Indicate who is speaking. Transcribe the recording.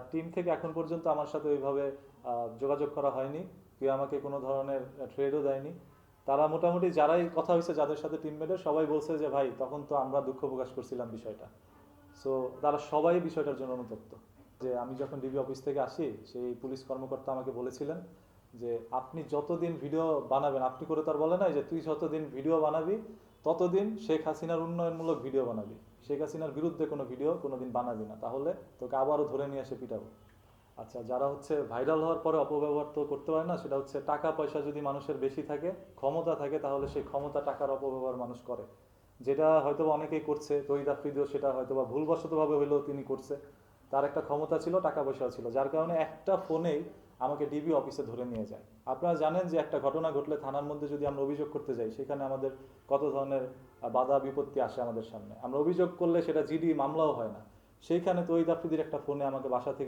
Speaker 1: Team থেকে এখন পর্যন্ত আমার সাথে ওইভাবে যোগাযোগ করা হয়নি। কেউ আমাকে কোনো ধরনের ট্রেডও দেয়নি। তারা মোটামুটি যারাই কথা হয়েছে যাদের সাথে টিম টিমমেটের সবাই বলছে যে, ভাই, তখন তো আমরা দুঃখ প্রকাশ করছিলাম বিষয়টা। সো তারা সবাই বিষয়টার জন্য অনুতপ্ত। যে, আমি যখন ডিবি অফিস থেকে আসি, সেই পুলিশ কর্মকর্তা আমাকে বলেছিলেন যে, আপনি যতদিন ভিডিও বানাবেন, আপনি করে তার বলে নাই যে, তুই যতদিন ভিডিও বানাবি, ততদিন শেখ হাসিনার উন্নয়নমূলক ভিডিও বানাবি। শেখ হাসিনার বিরুদ্ধে কোনো ভিডিও কোনোদিন বানাবি না। তাহলে তোকে আবারও ধরে নিয়ে এসে পিটাবো। আচ্ছা যারা হচ্ছে ভাইরাল হওয়ার পরে অপব্যবহার তো করতে পারে না, সেটা হচ্ছে টাকা পয়সা যদি মানুষের বেশি থাকে, ক্ষমতা থাকে, তাহলে সেই ক্ষমতা টাকার অপব্যবহার মানুষ করে। যেটা হয়তো অনেকেই করছে, তহিদ আফ্রিদিও সেটা হয়তো বা ভুলবশতভাবে হইলেও তিনি করছে। তার একটা ক্ষমতা ছিল, টাকা পয়সাও ছিল। যার কারণে একটা ফোনেই আমাকে ডিবি অফিসে ধরে নিয়ে যায়। আপনারা জানেন যে একটা ঘটনা ঘটলে থানার মধ্যে যদি আমরা অভিযোগ করতে যাই, সেখানে আমাদের কত ধরনের বাধা বিপত্তি আসে আমাদের সামনে। আমরা অভিযোগ করলে সেটা জিডি মামলাও হয় না। সেইখানে তো ওই আফ্রিদির একটা ফোনে আমাকে বাসা থেকে